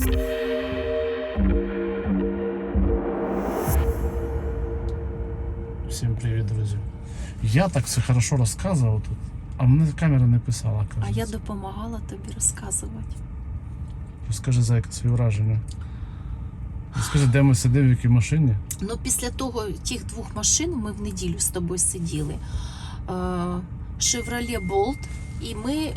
Всім привіт, друзі. Я так все хорошо розказував тут, а мене камера не писала, А я допомагала тобі розказувати. Розкажи, зайка, свої враження. Розкажи, де ми сидимо, в якій машині. Ну, після того тих двох машин ми в неділю з тобою сиділи. Chevrolet Bolt, і ми,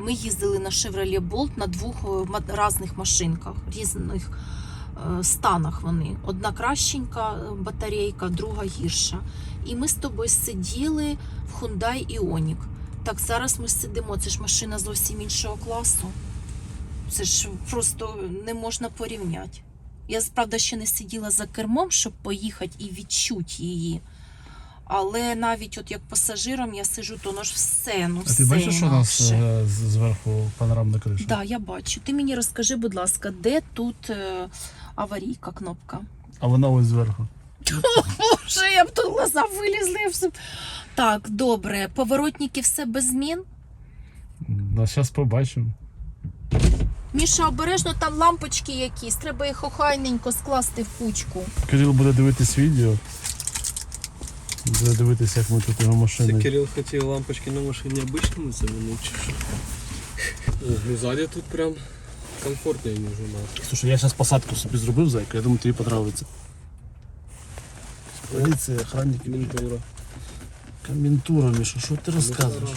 ми їздили на Chevrolet Bolt на двох е, різних машинках, різних е, станах вони. Одна кращенька е, батарейка, друга гірша. І ми з тобою сиділи в Hyundai Ioniq. Так, зараз ми сидимо. Це ж машина зовсім іншого класу. Це ж просто не можна порівняти. Я правда ще не сиділа за кермом, щоб поїхати і відчути її. Але навіть от як пасажиром я сиджу, то ж все, ну А все ти бачиш, що у нас е, з- зверху панорамна криша? Да, я бачу. Ти мені розкажи, будь ласка, де тут е, аварійка кнопка? А вона ось зверху. Боже, я б тут глаза вилізли. я б все- Так, добре. Поворотники все без змін. Ну, зараз побачимо. Міша, обережно там лампочки якісь. Треба їх охайненько скласти в кучку. Кирил буде дивитись відео. Дивитися, як ми тут його Це. Кирил хотів лампочки на машині обичними замінити чи що? О, ну ззаді тут прям комфортно ніж у нас. Слушай, я зараз посадку собі зробив, зайка, я думаю, тобі подобається. Поліція, охранники. Ментура. Коментура, Міша, що ти розказуєш?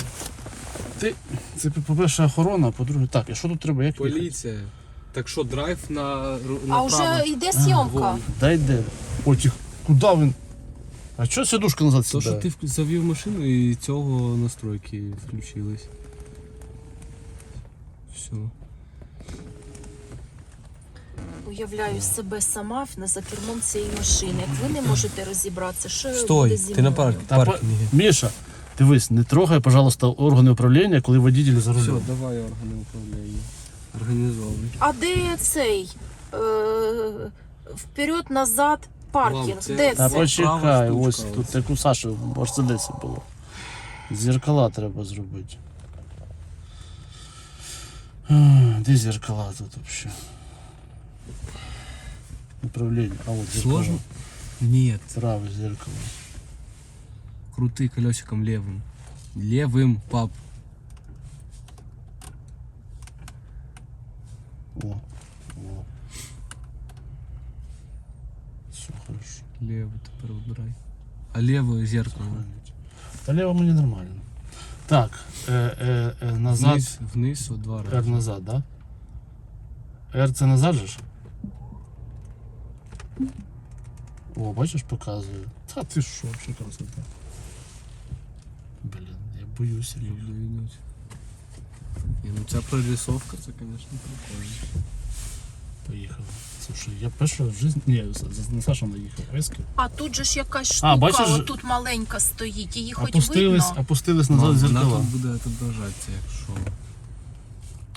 Ти, це, по-перше, охорона, а по-друге, так, і що тут треба, як їхати? Поліція. Так що драйв на ру- А вже йде зйомка. вон. Дай де. Ой, тих, куди він? А чого сидушка назад То, що сідає? ти вк- завів машину і цього настройки включились. Все. Уявляю себе сама на за кермом цієї машини. Як ви не можете розібратися, що буде Стой, ти на мною? парк, Та паркінгі. Міша, дивись, не трогай, пожалуйста, органи управління, коли водитель за Все, рулем. давай органи управління. Організований. А де цей е, вперед, назад паркінг? Мам, це- де Та це? почекай, Права ось штучка тут ось. як у Саші в Мерседесі було. Зеркала треба зробити. А, Де зеркала тут взагалі? Управління. А от зеркала. Сложно? Нет. Праве зеркало. Крути колесиком левым. Левым, пап. О, о. Левый тепер вибирай. А левое зеркало. Та лево мені нормально. Так, е, е, е, назад. Вниз, вниз о два R рази. назад, да? R це назад же ж? О, бачиш, показує. Та ти що, взагалі красота. Блін, я боюся. Я буду видеть. Ну ця прорисовка, це, конечно, прикольно. Поїхали. Слушай, я перший в житті. Ні, на Сашу наїхав. Вески. А тут же ж якась штука, бачиш, отут тут маленька стоїть, її хоч Опустились, видно. опустились назад вона зеркала. тут буде відображатися, якщо.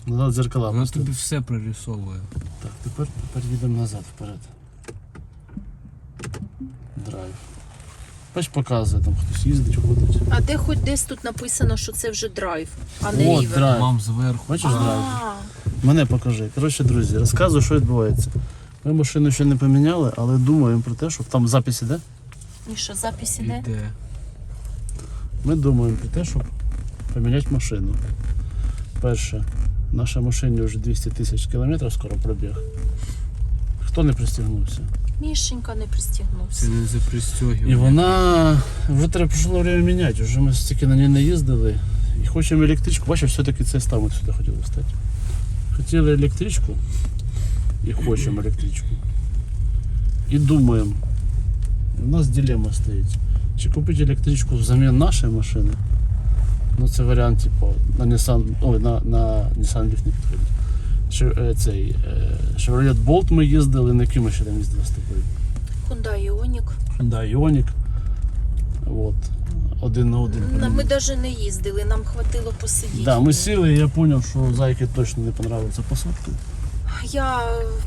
Назад зеркала. Вона опустились. тобі все прорисовує. Так, тепер, тепер їдемо назад вперед. Драйв. Бач, показує, там хтось їздить, ходить. А де хоч десь тут написано, що це вже драйв, а не От, рівер. драйв. Мам, зверху. Бачиш драйв? А, Мене покажи. Коротше, друзі, розказую, що відбувається. Ми машину ще не поміняли, але думаємо про те, щоб там запис іде. Міша, запис іде? Іде. Ми думаємо про те, щоб поміняти машину. Перше, наша машині вже 200 тисяч кілометрів скоро пробіг. Хто не пристігнувся? Мішенька не Це пристігнувся. не за пристегивання. І вона вже треба прийшло время міняти. Вже ми стільки на ній не їздили. І хочемо електричку. Бачиш, все-таки цей став ми сюди хотіли встати. Хотіли електричку і хочемо електричку. І думаємо. У нас дилемма стоїть. Чи купити електричку взамін нашої машини? Ну це варіант, типу, на Nissan, ой, на, на Nissan Leaf не підходить. Е, цей, е, Chevrolet Bolt ми їздили, на який ми ще там їздили з тобою? Hyundai Ioniq. Да, Іонік. Вот. Один на один. Ми навіть не їздили, нам хватило посидіти. Да, ми сіли, і я зрозумів, що зайки точно не понравиться посадка. Я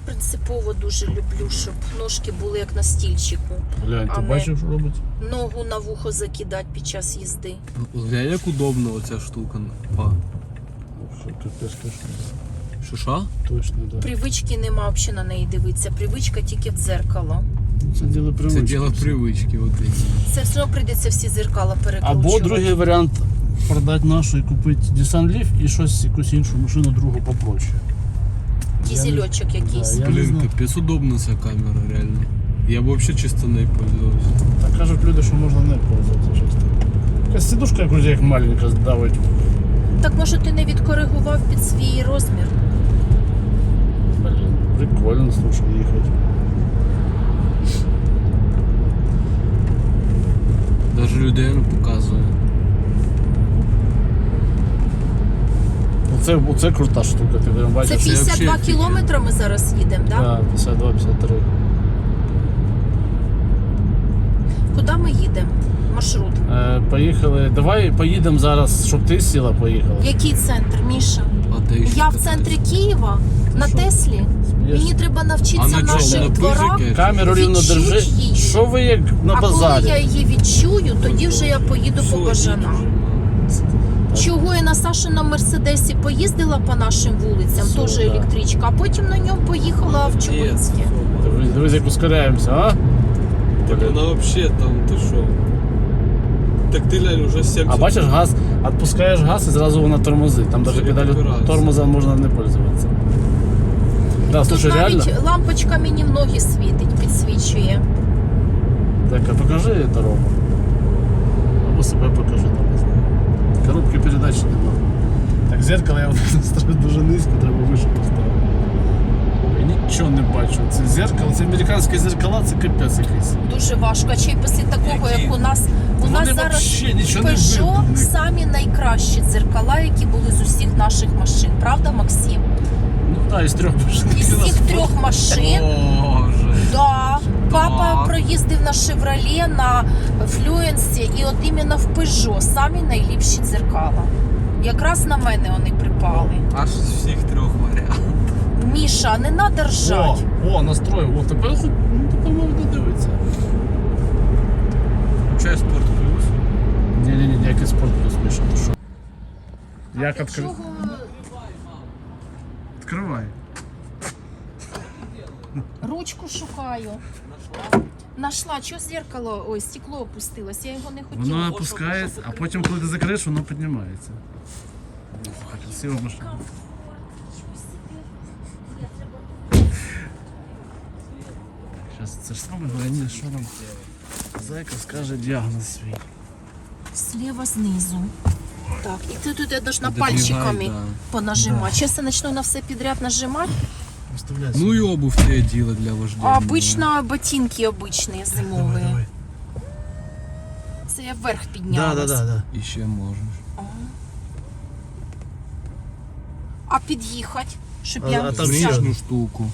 принципово дуже люблю, щоб ножки були як на стільчику. Глянь, ти бачив, що робить? Ногу на вухо закидати під час їзди. Глянь, як удобно оця штука. Па. Ох, капець, конечно. Що що? Точно, да. Привички нема взагалі на неї дивитися. Привичка тільки в дзеркало. Це діло Це діло привички. От. Це все одно прийдеться всі зеркала перекручувати. Або другий варіант продати нашу і купити Nissan Leaf і щось, якусь іншу машину другу попроще. Дізельочок якийсь. Да, Блін, капець удобна ця камера, реально. Я б взагалі чисто нею пользувався. Так кажуть люди, що можна не пользуватися часто. Якась сидушка, як вроде як маленька, давить. Так може ти не відкоригував під свій розмір? Прикольно, слушай, їхати. Даже людей показує. Оце, оце крута штука, ти прям Це 52 кілометри ми зараз їдемо, так? Да, 52-53. Куди ми їдемо? Маршрут. Е, поїхали. Давай поїдемо зараз, щоб ти сіла, поїхала. Який центр, Міша? А ще Я в центрі Києва на? Теслі. Мені треба А навчитися на чому? наших На дворах. Камеру рівно Відчуть держи. її. Що ви як на а коли базарі? я її відчую, тоді вже я поїду по вже, мам. Чого я на Сашиному Мерседесі поїздила по нашим вулицям, теж да. електричка, а потім на ньому поїхала в Чубинське. дивись, як ускоряємося, а? Так вона взагалі там, ти що? Так ти глянь, уже 70. А бачиш, газ, відпускаєш газ і зразу вона тормозить. Там навіть педалю операція. тормоза можна не пользуватися. Да, Тут слушай, реально. навіть лампочка мені в ноги світить, підсвічує. Так, а покажи дорогу. Або себе покажи там, не знаю. Коробки передач нема. Так, зеркало я ставлю дуже низько, треба вище поставити. Я нічого не бачу. Це зеркало, це американське зеркала, це капець якийсь. Дуже важко. А ще й після такого, Які? як у нас у Вони нас зараз вообще нічого не Peugeot видно. самі найкращі дзеркала, які були з усіх наших машин. Правда, Максим? Ну із трьох машин. Із всіх трьох машин. Боже. Да, папа Так. проїздив на Шевроле, на Флюенсі, і от іменно в Peugeot самі найліпші дзеркала. Якраз на мене вони припали. Аж з всіх трьох варіантів. Міша, не надо О, ржать. о, настрой, о, тепер хоч ну, тепер можна дивитися. Включай спорт плюс. Ні-ні-ні, ніякий спорт плюс Міша, ти що? Як відкрив? чого? Відкривай. Ручку шукаю. Нашла, що зеркало, ой, стекло опустилось, я його не хотіла. Воно опускається, а потім, коли ти закриєш, воно піднімається. Така красива машина. Зараз це ж саме головне, що нам зайка скаже діагноз свій. Слева знизу. Так, і ти тут я должна пальчиками да. понажимати. Сейчас я начну на все підряд нажимати. Ну и обувь тебе дело для вождения. А обично ботинки обичні Давай, зимові. давай. Це я вверх Да, піднялась. да, да, да. И ще можеш. А під'їхати, щоб А- я а там взяла- ще штуку.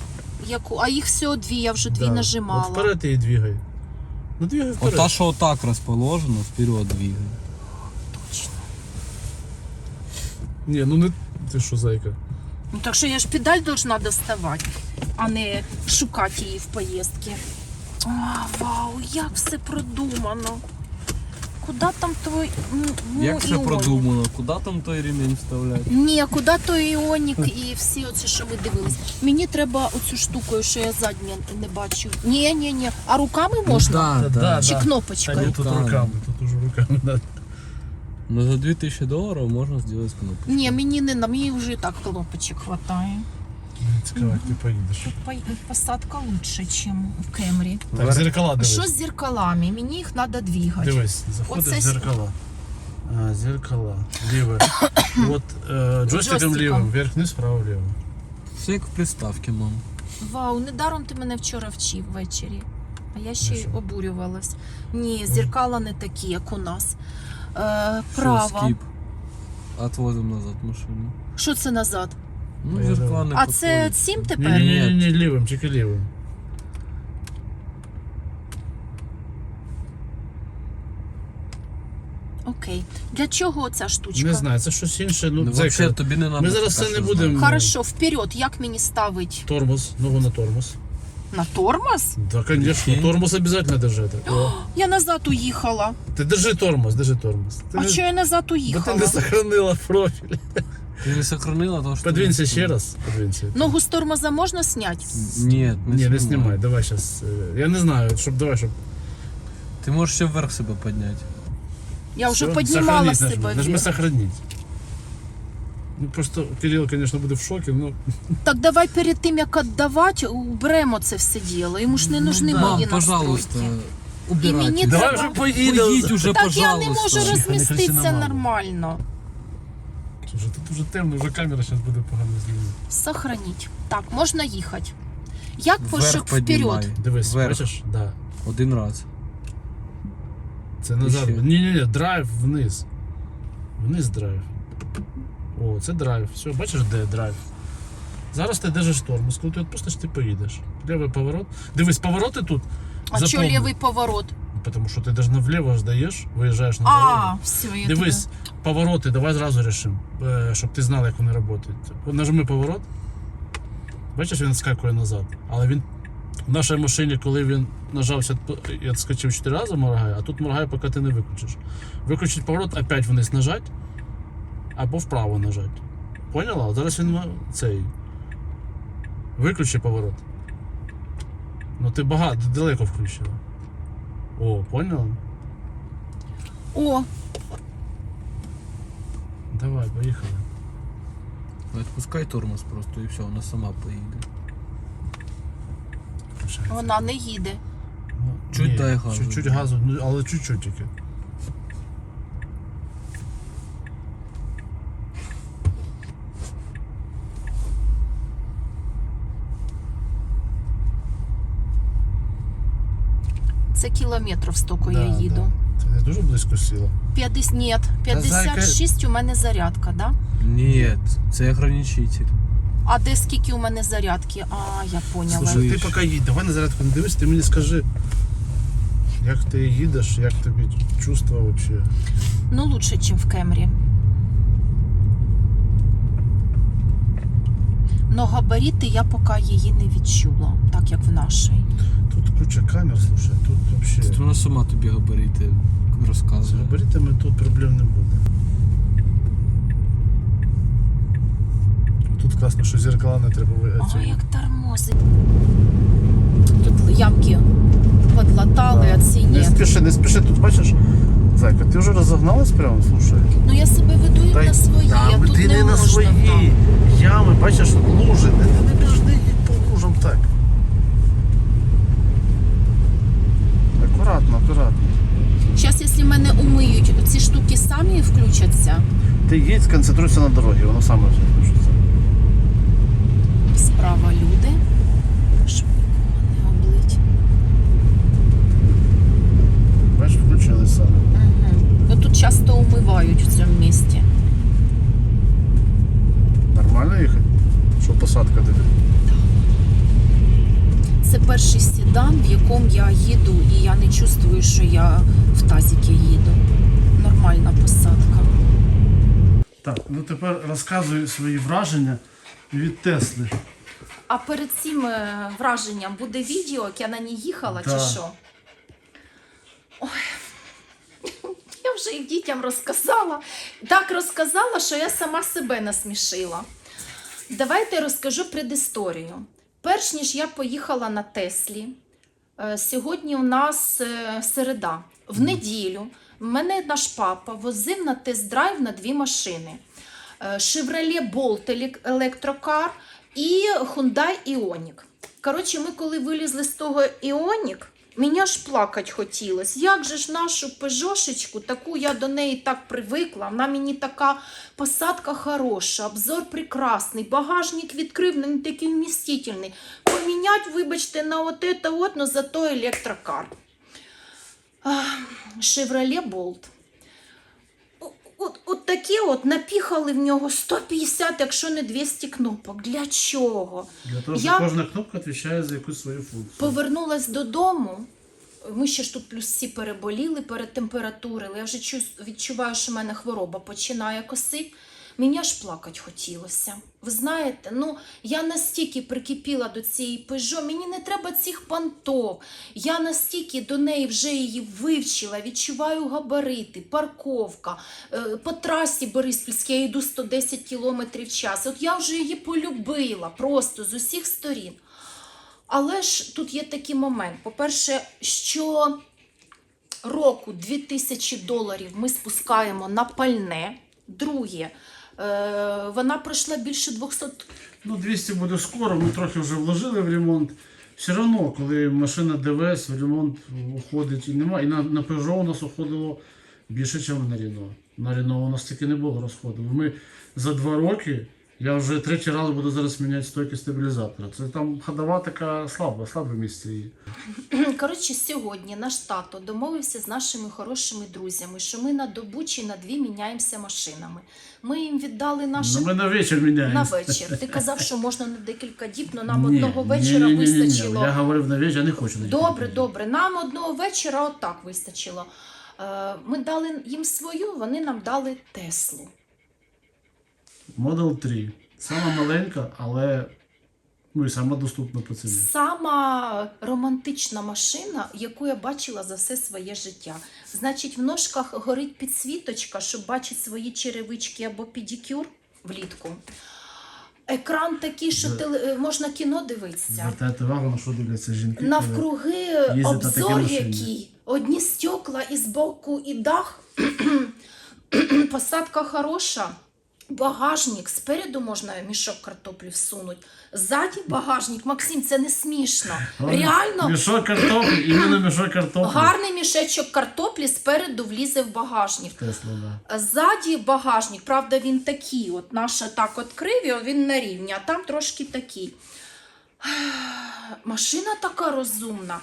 яку. А їх всього дві, я вже дві Да. нажимала. От вперед її двигай. Ну двигай вперед. Вот та, что вот так расположена, вперед двигай. Точно. Ні, ну не ти що, зайка? Ну так що я ж педаль должна доставати, а не шукати її в поїздці. А, вау, як все продумано. Куди там твій м, ну, Як все іонік? продумано, куди там той ремень вставляти? Ні, куди той іонік і всі оці, що ми дивились. Мені треба оцю штукою, що я заднє не бачу. Ні, ні, ні. А руками можна? Ну, да, да. Чи Та кнопочкою? ні, тут Руками. тут уже руками надо. Но за 2000 долларов можно сделать кнопку. Ні, мені не на мені вже і так кнопочок хватає. Цікаво, як ти поїдеш. Тут по- посадка лучше, ніж в Кемрі. Так, зеркала дивись. Що з зеркалами? Мені їх треба двигати. Дивись, заходиш Оце в зеркала. А, зеркала. Ліве. От е, джойстиком Джойстиком. лівим, вверх-вниз, вправо-ліво. Все як в приставці, мам. Вау, недаром ти мене вчора вчив ввечері. А я ще Ну й обурювалась. Ні, зеркала не такі, як у нас. Е, право. Скип. Отводим назад машину. Що це назад? Ну, зеркала не А це підходять. цим тепер? ні, ні, ні, ні, лівим, тільки лівим. Окей. Для чого ця штучка? Не знаю, це щось інше. Ну, Ну, взагалі, тобі не надо. Ми зараз це не будемо. Хорошо, вперед, як мені ставить? Тормоз, ногу на тормоз. На тормоз? Да, конечно, тормоз обязательно держи. Так. Я назад уїхала. Ти держи тормоз, держи тормоз. Ти А не- чого я назад Бо ти не сохранила профіль. Ти не сохранила то, що... Подвинься ще раз. Подвинься. Ногу з тормоза можна зняти? Ні, не Ні, не знімай. знімай, давай зараз. Я не знаю, щоб давай, щоб. Ти можеш ще вверх себе підняти. Я вже Всё, піднімала сохранить себе. Нажми, нажми сохранить. Ну просто Кирилл, конечно, буде в шокі, ну Так давай перед тим, як віддавати, уберемо це все діло. Йому ж не нужны Ну Мам, мої пожалуйста, настройки. І мені давай треба- вже поїдемо. Поїдь уже, Так пожалуйста. я не можу Тихо, розміститися нормально. Слушай, тут уже темно, вже камера зараз буде погано знімати. Сохраніть. Так, можна їхати. Як пошук піднімай. вперед? Дивись, Вверх. бачиш? Да. Один раз. Це назад. ще. Ні, ні, ні, драйв вниз. Вниз драйв. О, це драйв. Все, бачиш, де драйв. Зараз ти держиш тормоз, коли ти відпустиш, ти поїдеш. Лівий поворот. Дивись, повороти тут. А що запомни. лівий поворот? Тому що ти навіть вліво ж даєш, виїжджаєш на А, дорогу. все, я Дивись, повороти, давай зразу рішимо, щоб ти знала, як вони працюють. Нажми поворот. Бачиш, він скакує назад. Але він в нашій машині, коли він нажався і відскочив 4 рази, моргає, а тут моргає, поки ти не виключиш. Виключить поворот, опять вниз нажать, або вправо нажать. Поняла? Зараз він цей. Виключи поворот. Ну ти багато далеко включила. О, поняла? О, Давай, поїхали. Відпускай тормоз просто і все, вона сама поїде. Вона не їде. Ну, Чуть ні, дай газу. Чуть-чуть газу, ну, але чуть-чуть тільки. Це кілометрів стільки Да, я їду. да. Ти не дуже близько сіла. 50, ні, 56 у мене зарядка, да? Ні, це ограничитель. А де скільки у мене зарядки? А, я поняла. Слушай, ти поки їдь, давай на зарядку не дивись, ти мені скажи, як ти їдеш, як тобі чувства взагалі. Ну, лучше, ніж в Кемрі. Но габарити я поки її не відчула, так як в нашій. Камер, слушай, тут вообще... Тут вона сама тобі габарити З розказує. габаритами тут проблем не буде. Тут класно, що зеркала не треба ви- Ой, як тормозить. Тут ямки подлатали, а ці Не ні. спіши, не спіши, тут бачиш. Зайка, ти вже розогналась прямо, слушай. Ну я себе веду як на свої, Та, а тут ти не не на можна свої так. ями, бачиш, лужи. Не, не, не біжди їдь по лужам так. Акуратно, акуратно. Зараз, якщо мене умиють, ці штуки самі включаться. Ти їдь, сконцентруйся на дорозі, воно саме включиться. Справа люди. Щоб нікого не облить. Бачиш, включили саме. Угу. Ну тут часто умивають в цьому місці. Нормально їхати? Що посадка тобі? Це перший седан, в якому я їду, і я не чувствую, що я в тазіки їду. Нормальна посадка. Так, ну тепер розказуй свої враження від Тесли. А перед цим е, враженням буде відео, як я на ній їхала, Да. чи що? Ой. Я вже їх дітям розказала. Так розказала, що я сама себе насмішила. Давайте розкажу предісторію. Перш ніж я поїхала на Теслі, сьогодні у нас е, середа. В неділю мене наш папа возив на тест-драйв на дві машини: Е, Chevrolet Bolt електрокар і Hyundai Ioniq. Коротше, ми коли вилізли з того Ioniq, мені аж плакать хотілося. Як же ж нашу пежошечку, таку я до неї так привикла, вона мені така посадка хороша, обзор прекрасний, багажник відкрив, не такий вмістительний. Помінять, вибачте, на от это от, но зато електрокар. Шевроле. О- От, от такі от напіхали в нього 150, якщо не 200 кнопок. Для чого? Для того, Я- що кожна кнопка відповідає за якусь свою функцію. Повернулась додому. Ми ще ж тут плюс всі переболіли, перетемпературили. Я вже чу- відчуваю, що в мене хвороба починає косити. Мені аж плакати хотілося. Ви знаєте, ну я настільки прикипіла до цієї Пежо, мені не треба цих понтов. Я настільки до неї вже її вивчила, відчуваю габарити, парковка. Е, По трасі Бориспільській я йду 110 км в час. От я вже її полюбила просто з усіх сторін. Але ж тут є такий момент. По-перше, що року 2000 доларів ми спускаємо на пальне. Друге, вона пройшла більше 200 Ну, 200 буде скоро, ми трохи вже вложили в ремонт. Все одно, коли машина ДВС, в ремонт уходить і немає. І на, на Peugeot у нас уходило більше, ніж на Renault. На Renault у нас таки не було розходу. Ми за два роки, я вже третій раз буду зараз міняти стойки стабілізатора. Це там ходова така слаба, слабе місце її. Коротше, сьогодні наш тато домовився з нашими хорошими друзями, що ми на добу чи на дві міняємося машинами. Ми їм віддали наші Ну, ми на вечір на вечір. Ти казав, що можна на декілька діб, але нам Ні, одного вечора ні, ні, ні, ні. вистачило. Я говорив на вечір, я не хочу на Добре, добре. Нам одного вечора отак вистачило. Е, Ми дали їм свою, вони нам дали Теслу. Model 3. Сама маленька, але ну і сама доступна по ціні. Сама романтична машина, яку я бачила за все своє життя. Значить, в ножках горить підсвіточка, щоб бачити свої черевички або педикюр влітку. Екран такий, що теле- е, можна кіно дивитися. Звертайте увагу, на що дивляться жінки. коли- Навкруги їздять на такій обзор машині. який. Одні стекла і збоку, і дах. Посадка хороша. Багажник, спереду можна мішок картоплі всунути. Ззаді багажник, Максим, це не смішно. Реально, Мішок картоплі, іменно мішок картоплі. гарний мішечок картоплі спереду влізе в багажник. Тесла, да. Ззаді багажник, правда, він такий, от наша так от криві, він на рівні, а там трошки такий. Машина така розумна.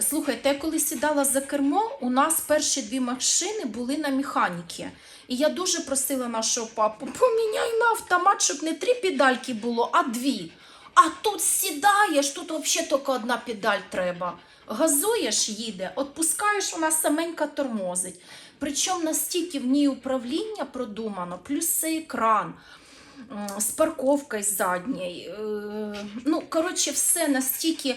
Слухайте, я коли сідала за кермо, у нас перші дві машини були на механіки. І я дуже просила нашого папу, поміняй на автомат, щоб не три педальки було, а дві. А тут сідаєш, тут взагалі тільки одна педаль треба. Газуєш, їде, отпускаєш, вона саменька тормозить. Причому настільки в ній управління продумано, плюс цей екран з парковкою задньою. Е, Ну, коротше, все настільки.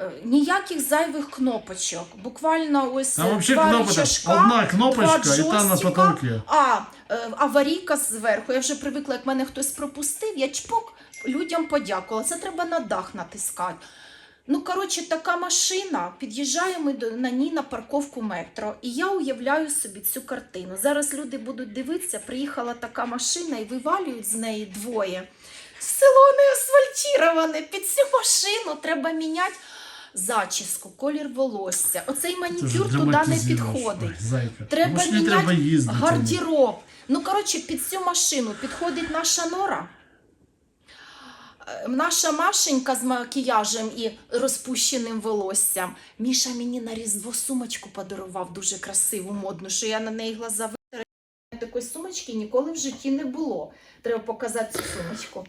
Е, Ніяких зайвих кнопочок. Буквально ось Там е, два кнопочка, рычажка, одна кнопочка два і там на потолці. А, е, аварійка зверху. Я вже привикла, як мене хтось пропустив, я чпок людям подякувала. Це треба на дах натискати. Ну, коротше, така машина, під'їжджаємо на ній на парковку метро, і я уявляю собі цю картину. Зараз люди будуть дивитися, приїхала така машина і вивалюють з неї двоє. Село не асфальтіроване, під цю машину треба міняти зачіску, колір волосся. Оцей манікюр туди не підходить. Зайка. Треба не міняти треба їздити. Гардероб. Ну, коротше, під цю машину підходить наша нора. Е, Наша Машенька з макіяжем і розпущеним волоссям. Міша мені на Різдво сумочку подарував дуже красиву, модну, що я на неї глаза витера. Такої сумочки ніколи в житті не було. Треба показати цю сумочку.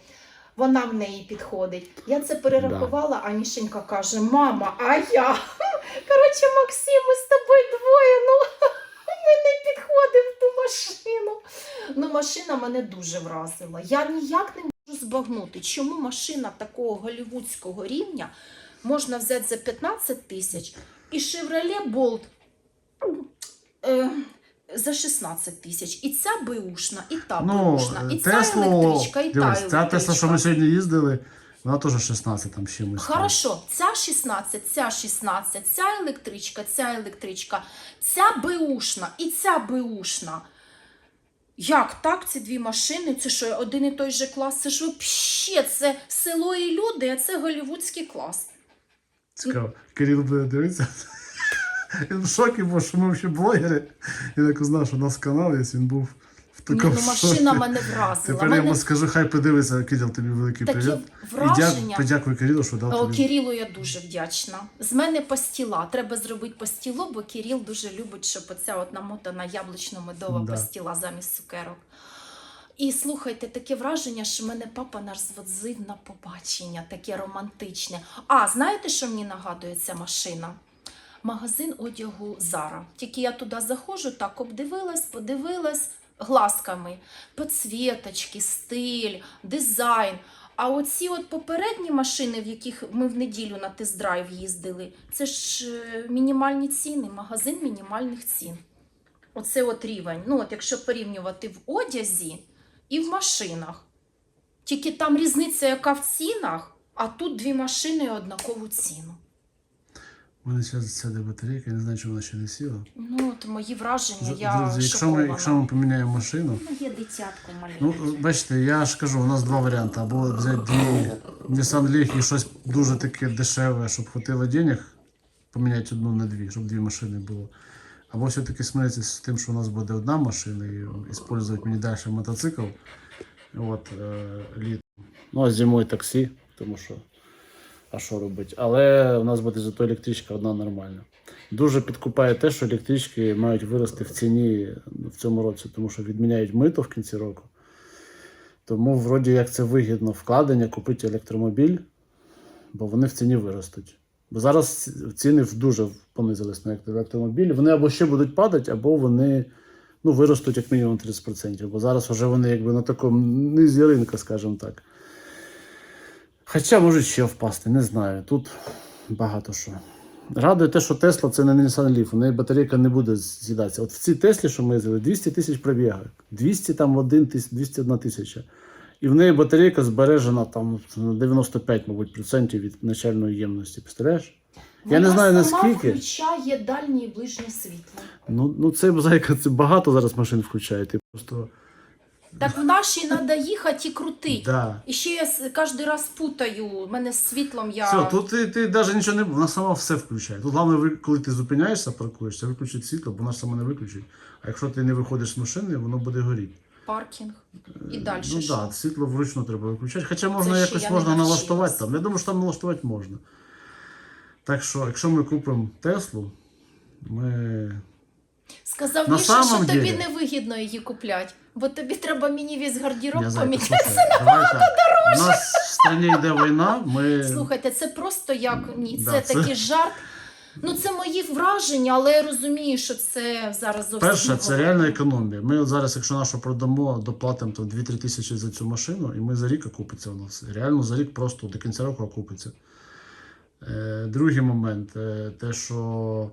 Вона в неї підходить. Я це перерахувала, а Мішенька каже: Мама, а я? Коротше, Максим, ми з тобою двоє. Ну, ми не підходимо в ту машину. Ну, машина мене дуже вразила. Я ніяк не можу збагнути, чому машина такого голівудського рівня можна взяти за 15 тисяч і Chevrolet е, за 16 тисяч. І ця беушна, і та Ну, беушна, і ця Теслу, електричка, і та електричка. ця Тесла, що ми сьогодні їздили, вона теж 16 там чимось. Хорошо, ця 16, ця 16, ця електричка, ця електричка, ця беушна і ця беушна. Як так, ці дві машини? Це що, один і той же клас? Це ж взагалі, це село і люди, а це голівудський клас. Цікаво. Кирил буде дивитися. Він в шокі, бо що ми взагалі блогери. Він як узнав, що у нас канал є, він був в Ні, такому ну шокі. машина мене вразила. Тепер я Мене йому скажу, хай подивиться, Кирил, тобі великий такі привіт. І враження. дя- подякуй Кирилу, що дав О, тобі. Кирилу я дуже вдячна. З мене пастіла. Треба зробити пастіло, бо Кирил дуже любить, щоб оця от намотана яблучно-медова Да. пастіла замість цукерок. І слухайте, таке враження, що мене папа наш зводзив на побачення, таке романтичне. А знаєте, що мені нагадує ця машина? Магазин одягу Зара. Тільки я туди заходжу, так обдивилась, подивилась. глазками підсвіточки, стиль, дизайн. А оці от попередні машини, в яких ми в неділю на тест-драйв їздили, це ж е, мінімальні ціни, магазин мінімальних цін. Оце от рівень. Ну, от якщо порівнювати в одязі і в машинах. Тільки там різниця, яка в цінах, а тут дві машини однакову ціну. У мене зараз сяде батарейка, я не знаю, чому вона ще не сіла. Ну, от мої враження, я Друзі, якщо ми, шокована. якщо ми поміняємо машину, Ну, є дитятко маленьке. Ну, бачите, я ж кажу, у нас два варіанти. Або взяти дві Nissan Leaf і щось дуже таке дешеве, щоб хватило денег, поміняти одну на дві, щоб дві машини було. Або все-таки смиритися з тим, що у нас буде одна машина і використовувати мені далі мотоцикл. От, е. Ну, а зимою таксі, тому що. А що робити? Але у нас буде зато електричка одна нормальна. Дуже підкупає те, що електрички мають вирости в ціні в цьому році, тому що відміняють мито в кінці року. Тому, вроді, як це вигідно вкладення, купити електромобіль, бо вони в ціні виростуть. Бо зараз ціни дуже понизились на електромобілі. Вони або ще будуть падати, або вони ну, виростуть як мінімум 30%. Бо зараз вже вони якби на такому низі ринка, скажімо так. Хоча можуть ще впасти, не знаю. Тут багато що. Радує те, що Тесла це не Nissan Leaf, у неї батарейка не буде з'їдатися. От в цій Теслі, що ми їздили, 200 тисяч пробігів, 200 там один тис- 201 тисяча. І в неї батарейка збережена там на 95, мабуть, процентів від начальної ємності. Представляєш? Я не знаю Вона наскільки. включає дальнє і ближнє світло. Ну, ну це зайка, це багато зараз машин включає. Ти просто. Так в нашій треба їхати і крутити. Да. І ще я кожен раз путаю. У мене з світлом я. Все, тут ти, ти навіть нічого не вона сама все включає. Тут головне, ви- коли ти зупиняєшся, паркуєшся, виключить світло, бо вона ж сама не виключить. А якщо ти не виходиш з машини, воно буде горіти. паркінг. І далі. Ну що? так, да, світло вручну треба виключати. Хоча можна ще якось я не можна навчилась. налаштувати там. Я думаю, що там налаштувати можна. Так що, якщо ми купимо Теслу, ми. Сказав На Міша, самом що тобі деле- не вигідно її купляти, бо тобі треба мені весь гардероб Я зайка, поміняти. слухай, давай так. У нас в країні йде війна, ми. Слухайте, це просто як ні, це Да, це- такий жарт. Ну, це мої враження, але я розумію, що це зараз зовсім. Перше, це реальна економія. Ми от зараз, якщо нашу продамо, доплатимо там 2-3 тисячі за цю машину, і ми за рік окупиться у нас. Реально за рік просто до кінця року окупиться. Е, другий момент, е, те, що.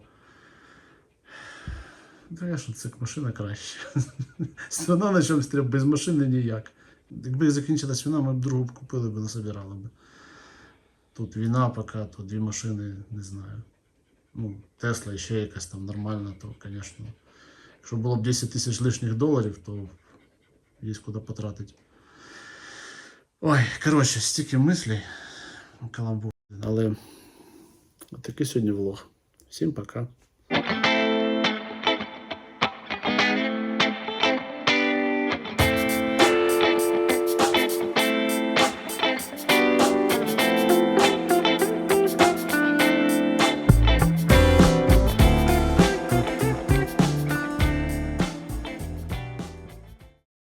Звісно, це машина краще. Вона на чомусь треба, без машини ніяк. Якби закінчилась війна, ми б другу б купили б, насобирали б. Тут війна поки, то дві машини, не знаю. Ну, Тесла ще якась там нормальна, то, звісно. Якщо було б 10 тисяч лишніх доларів, то є куди потратити. Ой, коротше, стільки мислей. Каламбур. Але такий сьогодні влог. Всім пока.